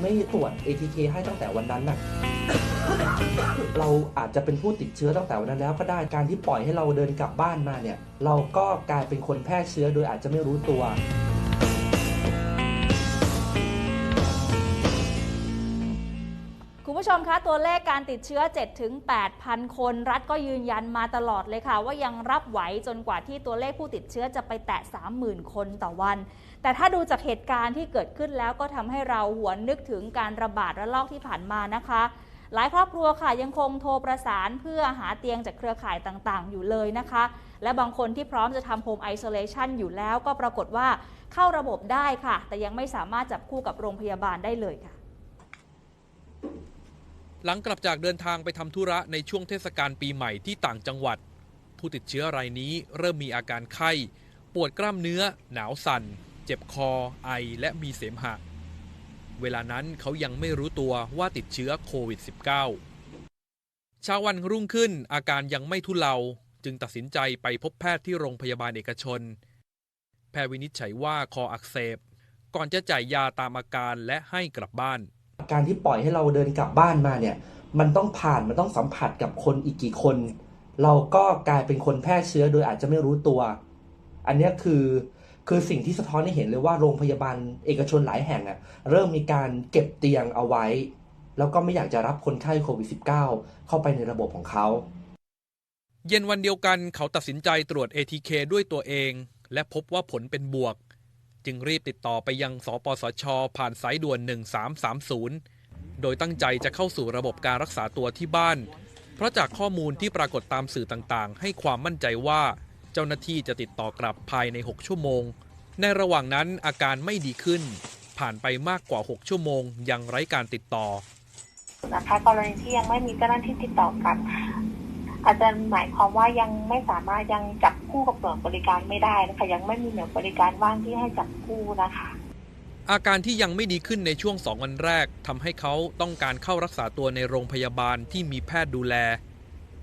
ไม่ตรวจ ATK ให้ตั้งแต่วันนั้นน่ะเราอาจจะเป็นผู้ติดเชื้อตั้งแต่วันนั้นแล้วก็ได้การที่ปล่อยให้เราเดินกลับบ้านมาเนี่ย เราก็กลายเป็นคนแพร่เชื้อโดยอาจจะไม่รู้ตัว ผู้ชมคะตัวเลขการติดเชื้อ 7-8,000 คน รัฐก็ยืนยันมาตลอดเลยค่ะ ว่ายังรับไหวจนกว่าที่ตัวเลขผู้ติดเชื้อจะไปแตะ 30,000 คนต่อวัน แต่ถ้าดูจากเหตุการณ์ที่เกิดขึ้นแล้วก็ทำให้เราหวนนึกถึงการระบาดระลอกที่ผ่านมานะคะ หลายครอบครัวค่ะยังคงโทรประสานเพื่อหาเตียงจากเครือข่ายต่างๆ อยู่เลยนะคะ และบางคนที่พร้อมจะทำโฮมไอโซเลชันอยู่แล้วก็ปรากฏว่าเข้าระบบได้ค่ะ แต่ยังไม่สามารถจับคู่กับโรงพยาบาลได้เลยค่ะ หลังกลับจากเดินทางไปทำธุระในช่วงเทศกาลปีใหม่ที่ต่างจังหวัด ผู้ติดเชื้อรายนี้เริ่มมีอาการไข้ ปวดกล้ามเนื้อ หนาวสั่น เจ็บคอ ไอและมีเสมหะ เวลานั้นเขายังไม่รู้ตัวว่าติดเชื้อโควิด -19 เช้าวันรุ่งขึ้นอาการยังไม่ทุเลา จึงตัดสินใจไปพบแพทย์ที่โรงพยาบาลเอกชน แพทย์วินิจฉัยว่าคออักเสบ ก่อนจะจ่ายยาตามอาการและให้กลับบ้าน การที่ปล่อยให้เราเดินกลับบ้านมาเนี่ย มันต้องผ่านมันต้องสัมผัสกับคนอีกกี่คน เราก็กลายเป็นคนแพร่เชื้อโดยอาจจะไม่รู้ตัว อันนี้คือคือสิ่งที่สะท้อนให้เห็นเลยว่าโรงพยาบาลเอกชนหลายแห่งอะเริ่มมีการเก็บเตียงเอาไว้ แล้วก็ไม่อยากจะรับคนไข้โควิด -19 เข้าไปในระบบของเขา เย็นวันเดียวกันเขาตัดสินใจตรวจ ATK ด้วยตัวเอง และพบว่าผลเป็นบวก จึงรีบติดต่อไปยังสปสช ผ่านสายด่วน 1330 โดยตั้งใจจะเข้าสู่ระบบการรักษาตัวที่บ้าน เพราะจากข้อมูลที่ปรากฏตามสื่อต่างๆ ให้ความมั่นใจว่าเจ้าหน้าที่จะติดต่อกลับภายใน 6 ชั่วโมง ในระหว่างนั้นอาการไม่ดีขึ้น ผ่านไปมากกว่า 6 ชั่วโมง ยังไร้การติดต่อนะคะกรณีที่ยังไม่มีเจ้าหน้าที่ติดต่อกลับ อาจจะหมายความว่ายังไม่สามารถยังจับคู่กับหน่วยบริการไม่ได้นะคะยังไม่มีหน่วยบริการว่างที่ให้จับคู่นะคะ อาการที่ยังไม่ดีขึ้นในช่วงสองวันแรกทำให้เขาต้องการเข้ารักษาตัวในโรงพยาบาลที่มีแพทย์ดูแล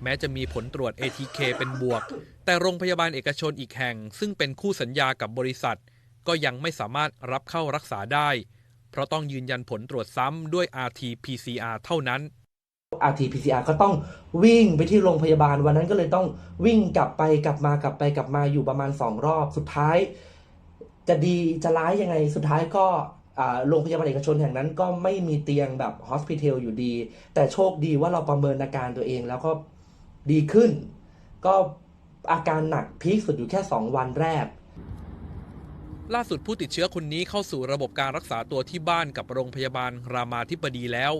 แม้จะมีผลตรวจ ATK เป็นบวก แต่โรงพยาบาลเอกชนอีกแห่ง ซึ่งเป็นคู่สัญญากับบริษัท ก็ยังไม่สามารถรับเข้ารักษาได้ เพราะต้องยืนยันผลตรวจซ้ำด้วย RT-PCR เท่านั้น RT-PCR ก็ต้องวิ่งไปที่โรงพยาบาล วันนั้นก็เลยต้องวิ่งกลับไปกลับมากลับไปกลับมาอยู่ประมาณสองรอบ สุดท้าย จะดีจะร้ายยังไง สุดท้ายก็โรงพยาบาลเอกชนแห่งนั้นก็ไม่มีเตียงแบบ hospital อยู่ดี แต่โชคดีว่าเราประเมินอาการตัวเองแล้วก็ดีขึ้น ก็อาการหนักพีคสุดอยู่แค่ 2 วันแรกล่าสุดผู้ติดเชื้อคนนี้เข้าสู่ระบบการรักษาตัวที่บ้านกับโรงพยาบาลรามาธิบดีแล้ว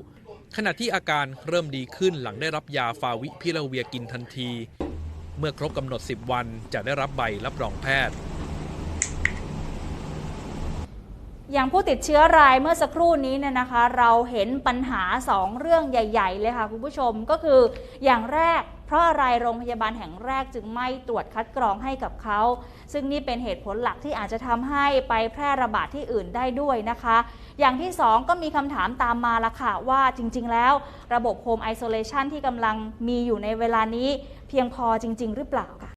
ขณะที่อาการเริ่มดีขึ้นหลังได้รับยาฟาวิพิลาเวียกินทันที เมื่อครบกำหนด 10 วันจะได้รับใบรับรองแพทย์ อย่างผู้ติดเชื้อรายเมื่อสักครู่นี้เนี่ยนะคะ เราเห็นปัญหา 2 เรื่องใหญ่ ๆ เลยค่ะคุณผู้ชมก็คืออย่างแรก เพราะอะไรโรงพยาบาลแห่งแรกจึงไม่ตรวจคัดกรองให้กับเขา ซึ่งนี่เป็นเหตุผลหลักที่อาจจะทำให้ไปแพร่ระบาดที่อื่นได้ด้วยนะคะ อย่างที่ 2 ก็มีคำถามตามมาละค่ะว่าจริง ๆ แล้ว ระบบโฮมไอโซเลชันที่กำลังมีอยู่ในเวลานี้ เพียงพอจริง ๆ หรือเปล่าค่ะ